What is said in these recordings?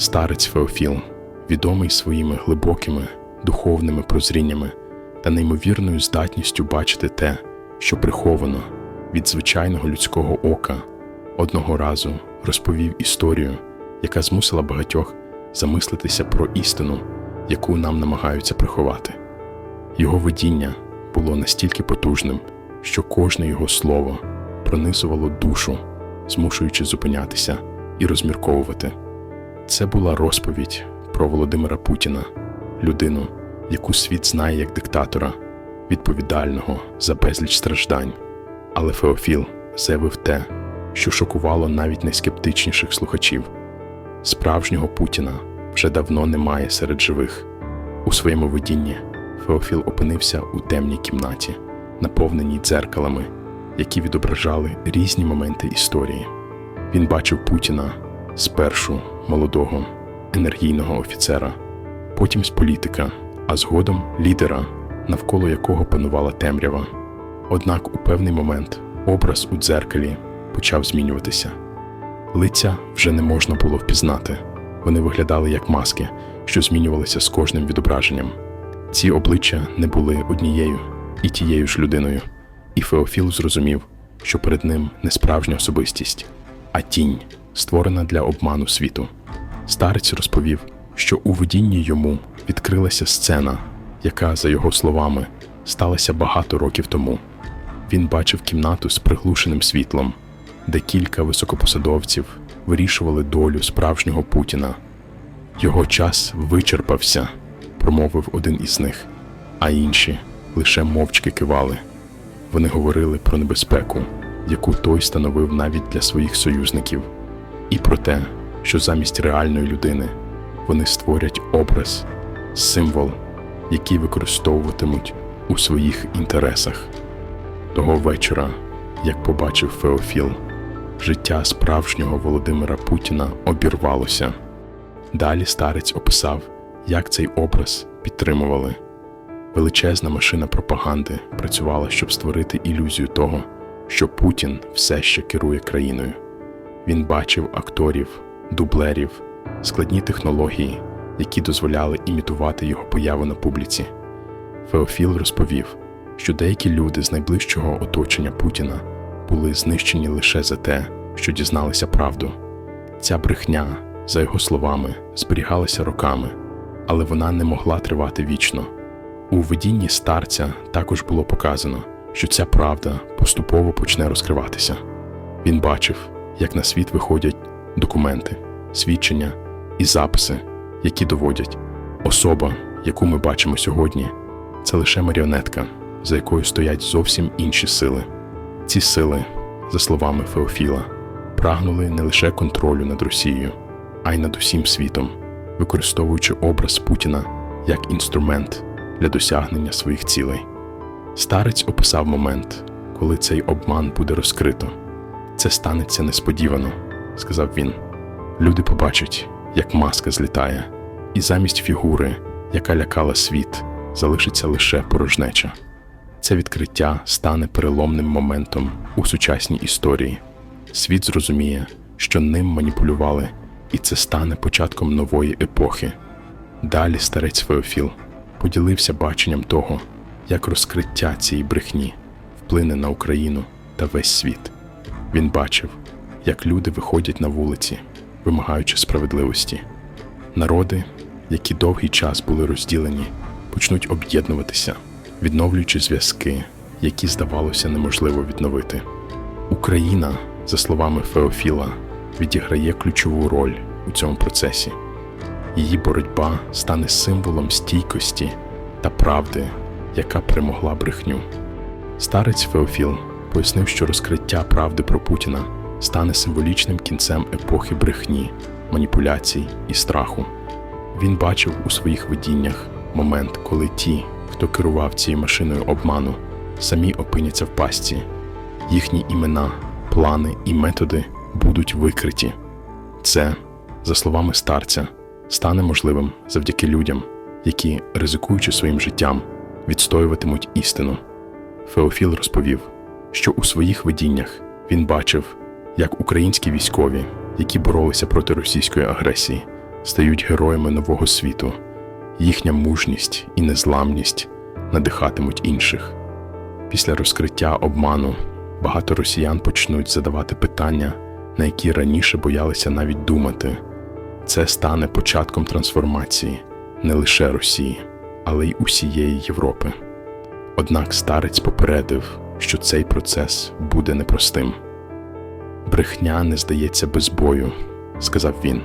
Старець Феофіл, відомий своїми глибокими духовними прозріннями та неймовірною здатністю бачити те, що приховано від звичайного людського ока, одного разу розповів історію, яка змусила багатьох замислитися про істину, яку нам намагаються приховати. Його видіння було настільки потужним, що кожне його слово пронизувало душу, змушуючи зупинятися і розмірковувати. Це була розповідь про Володимира Путіна, людину, яку світ знає як диктатора, відповідального за безліч страждань. Але Феофіл заявив те, що шокувало навіть найскептичніших слухачів. Справжнього Путіна вже давно немає серед живих. У своєму видінні Феофіл опинився у темній кімнаті, наповненій дзеркалами, які відображали різні моменти історії. Він бачив Путіна спершу молодого, енергійного офіцера, потім з політика, а згодом лідера, навколо якого панувала темрява. Однак у певний момент образ у дзеркалі почав змінюватися. Лиця вже не можна було впізнати. Вони виглядали як маски, що змінювалися з кожним відображенням. Ці обличчя не були однією і тією ж людиною, і Феофіл зрозумів, що перед ним не справжня особистість, а тінь, створена для обману світу. Старець розповів, що у видінні йому відкрилася сцена, яка, за його словами, сталася багато років тому. Він бачив кімнату з приглушеним світлом, де кілька високопосадовців вирішували долю справжнього Путіна. Його час вичерпався, промовив один із них, а інші лише мовчки кивали. Вони говорили про небезпеку, яку той становив навіть для своїх союзників, і про те, що замість реальної людини вони створять образ, символ, який використовуватимуть у своїх інтересах. Того вечора, як побачив Феофіл, життя справжнього Володимира Путіна обірвалося. Далі старець описав, як цей образ підтримували. Величезна машина пропаганди працювала, щоб створити ілюзію того, що Путін все ще керує країною. Він бачив акторів, дублерів, складні технології, які дозволяли імітувати його появу на публіці. Феофіл розповів, що деякі люди з найближчого оточення Путіна були знищені лише за те, що дізналися правду. Ця брехня, за його словами, зберігалася роками, але вона не могла тривати вічно. У видінні старця також було показано, що ця правда поступово почне розкриватися. Він бачив, як на світ виходять документи, свідчення і записи, які доводять, особа, яку ми бачимо сьогодні, це лише маріонетка, за якою стоять зовсім інші сили. Ці сили, за словами Феофіла, прагнули не лише контролю над Росією, а й над усім світом, використовуючи образ Путіна як інструмент для досягнення своїх цілей. Старець описав момент, коли цей обман буде розкрито. Це станеться несподівано, сказав він. Люди побачать, як маска злітає, і замість фігури, яка лякала світ, залишиться лише порожнеча. Це відкриття стане переломним моментом у сучасній історії. Світ зрозуміє, що ним маніпулювали, і це стане початком нової епохи. Далі старець Феофіл поділився баченням того, як розкриття цієї брехні вплине на Україну та весь світ. Він бачив, як люди виходять на вулиці, вимагаючи справедливості. Народи, які довгий час були розділені, почнуть об'єднуватися, відновлюючи зв'язки, які здавалося неможливо відновити. Україна, за словами Феофіла, відіграє ключову роль у цьому процесі. Її боротьба стане символом стійкості та правди, яка перемогла брехню. Старець Феофіл пояснив, що розкриття правди про Путіна стане символічним кінцем епохи брехні, маніпуляцій і страху. Він бачив у своїх видіннях момент, коли ті, хто керував цією машиною обману, самі опиняться в пастці. Їхні імена, плани і методи будуть викриті. Це, за словами старця, стане можливим завдяки людям, які, ризикуючи своїм життям, відстоюватимуть істину. Феофіл розповів, що у своїх видіннях він бачив, як українські військові, які боролися проти російської агресії, стають героями нового світу. Їхня мужність і незламність надихатимуть інших. Після розкриття обману багато росіян почнуть задавати питання, на які раніше боялися навіть думати. Це стане початком трансформації не лише Росії, але й усієї Європи. Однак старець попередив, що цей процес буде непростим. Брехня не здається без бою, сказав він.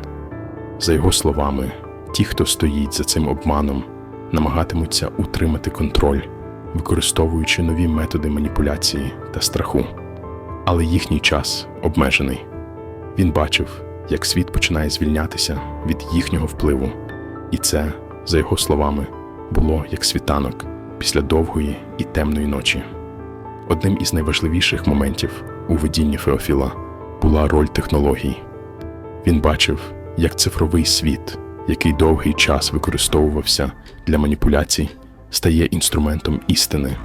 За його словами, ті, хто стоїть за цим обманом, намагатимуться утримати контроль, використовуючи нові методи маніпуляції та страху. Але їхній час обмежений. Він бачив, як світ починає звільнятися від їхнього впливу, і це, за його словами, було як світанок після довгої і темної ночі. Одним із найважливіших моментів у видінні Феофіла була роль технологій. Він бачив, як цифровий світ, який довгий час використовувався для маніпуляцій, стає інструментом істини.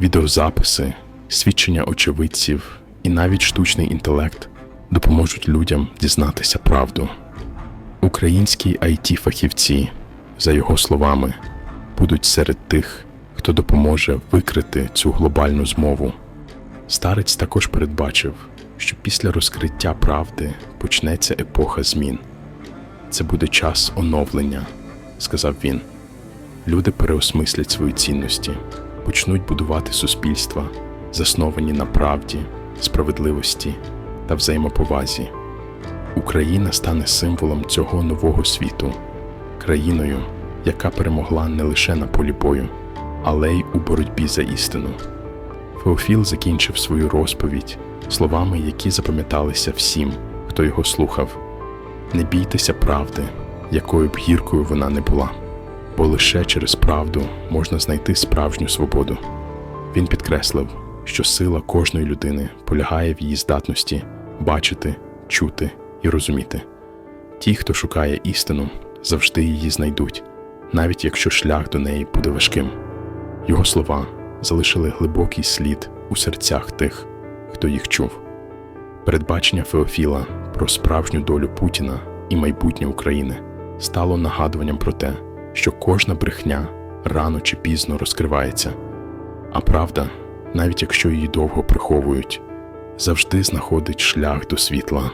Відеозаписи, свідчення очевидців і навіть штучний інтелект допоможуть людям дізнатися правду. Українські it фахівці за його словами, будуть серед тих, хто допоможе викрити цю глобальну змову. Старець також передбачив, що після розкриття правди почнеться епоха змін. Це буде час оновлення, сказав він. Люди переосмислять свої цінності, почнуть будувати суспільства, засновані на правді, справедливості та взаємоповазі. Україна стане символом цього нового світу, країною, яка перемогла не лише на полі бою, але й у боротьбі за істину. Феофіл закінчив свою розповідь словами, які запам'яталися всім, хто його слухав. Не бійтеся правди, якою б гіркою вона не була, бо лише через правду можна знайти справжню свободу. Він підкреслив, що сила кожної людини полягає в її здатності бачити, чути і розуміти. Ті, хто шукає істину, завжди її знайдуть, навіть якщо шлях до неї буде важким. Його слова залишили глибокий слід у серцях тих, хто їх чув. Передбачення Феофіла про справжню долю Путіна і майбутнє України стало нагадуванням про те, що кожна брехня рано чи пізно розкривається, а правда, навіть якщо її довго приховують, завжди знаходить шлях до світла.